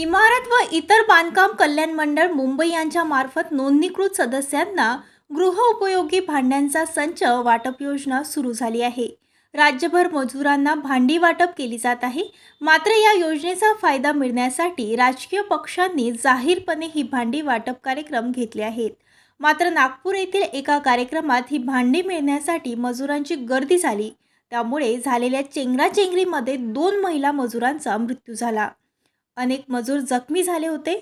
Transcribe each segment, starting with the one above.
इमारत व इतर बांधकाम कल्याण मंडळ मुंबई यांच्या मार्फत नोंदणीकृत सदस्यांना गृहउपयोगी भांड्यांचा संच वाटप योजना सुरू झाली आहे. राज्यभर मजुरांना भांडी वाटप केली जात आहे. मात्र या योजनेचा फायदा मिळण्यासाठी राजकीय पक्षांनी जाहीरपणे ही भांडी वाटप कार्यक्रम घेतले आहेत. मात्र नागपूर येथील एका कार्यक्रमात ही भांडी मिळण्यासाठी मजुरांची गर्दी झाली. त्यामुळे झालेल्या चेंगराचेंगरीमध्ये दोन महिला मजुरांचा मृत्यू झाला. अनेक मजूर जखमी झाले होते.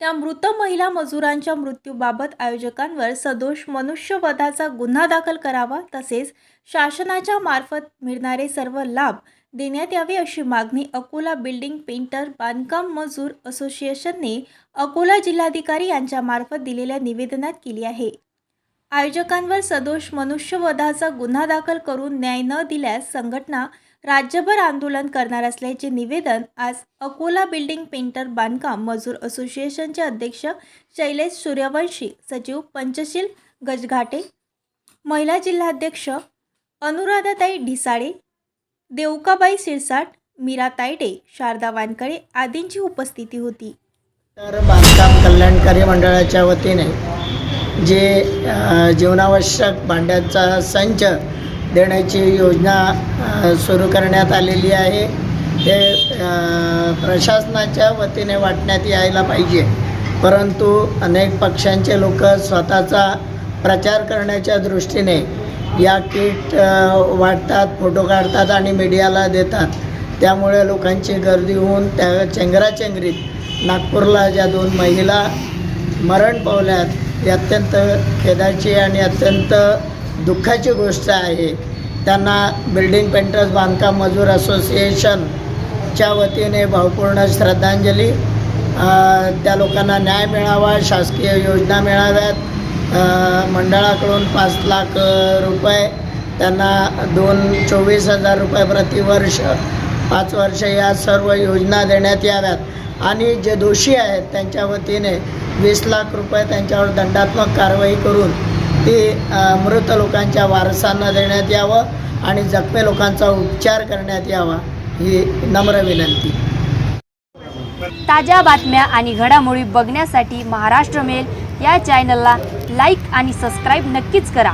त्या मृत महिला मजुरांच्या मृत्यूबाबत आयोजकांवर सदोष मनुष्यवधाचा गुन्हा दाखल करावा तसेच शासनाच्या मार्फत मिळणारे सर्व लाभ देण्यात यावे अशी मागणी अकोला बिल्डिंग पेंटर बांधकाम मजूर असोसिएशनने अकोला जिल्हाधिकारी यांच्यामार्फत दिलेल्या निवेदनात केली आहे. आयोजकांवर सदोष मनुष्यवधाचा गुन्हा दाखल करून न्याय न दिल्यास संघटना राज्यभर आंदोलन करणार असल्याचे निवेदन आज अकोला बिल्डिंग पेंटर बांधकाम मजूर असोसिएशनचे अध्यक्ष शैलेश सूर्यवंशी सचिव पंचशील गजघाटे महिला जिल्हाध्यक्ष अनुराधाताई ढिसाळे देवकाबाई सिरसाट मीरा तायडे शारदा वानकडे आदींची उपस्थिती होती. तर बांधकाम कल्याणकारी मंडळाच्या वतीने जे जीवनावश्यक भांड्यांचा संच देण्याची योजना सुरू करण्यात आलेली आहे. ते प्रशासनाच्या वतीने वाटण्यात यायला पाहिजे. परंतु अनेक पक्षांचे लोक स्वतःचा प्रचार करण्याच्या दृष्टीने या किट वाटतात फोटो काढतात आणि मीडियाला देतात. त्यामुळे लोकांची गर्दी होऊन त्या चेंगराचेंगरीत नागपूरला ज्या दोन महिला मरण पावल्यात ही अत्यंत खेदाची आणि अत्यंत दुःखाची गोष्ट आहे. त्यांना बिल्डिंग पेंटर्स बांधकाम मजूर असोसिएशनच्या वतीने भावपूर्ण श्रद्धांजली. त्या लोकांना न्याय मिळावा शासकीय योजना मिळाव्यात. मंडळाकडून पाच लाख रुपये त्यांना दोन चोवीस हजार रुपये प्रतिवर्ष पाच वर्ष या सर्व योजना देण्यात याव्यात. आणि जे दोषी आहेत त्यांच्या वतीने वीस लाख रुपये त्यांच्यावर दंडात्मक कारवाई करून ती मृत लोकांच्या वारसांना देण्यात यावं आणि जखमी लोकांचा उपचार करण्यात यावा ही नम्र विनंती. ताज्या बातम्या आणि घडामोडी बघण्यासाठी महाराष्ट्र मेल या चॅनलला लाईक आणि सबस्क्राईब नक्कीच करा.